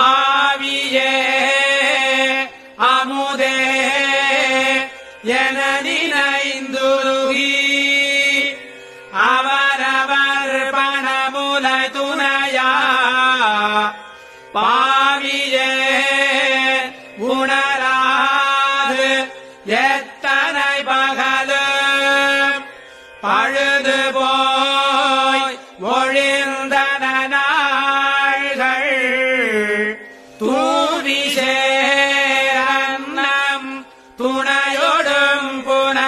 ஆவியே அமுதே என நினைந்துருகி அவரவர் பணமுலை துணையா பாவியே உணராது எத்தனை பகலும் பழுது போ पुन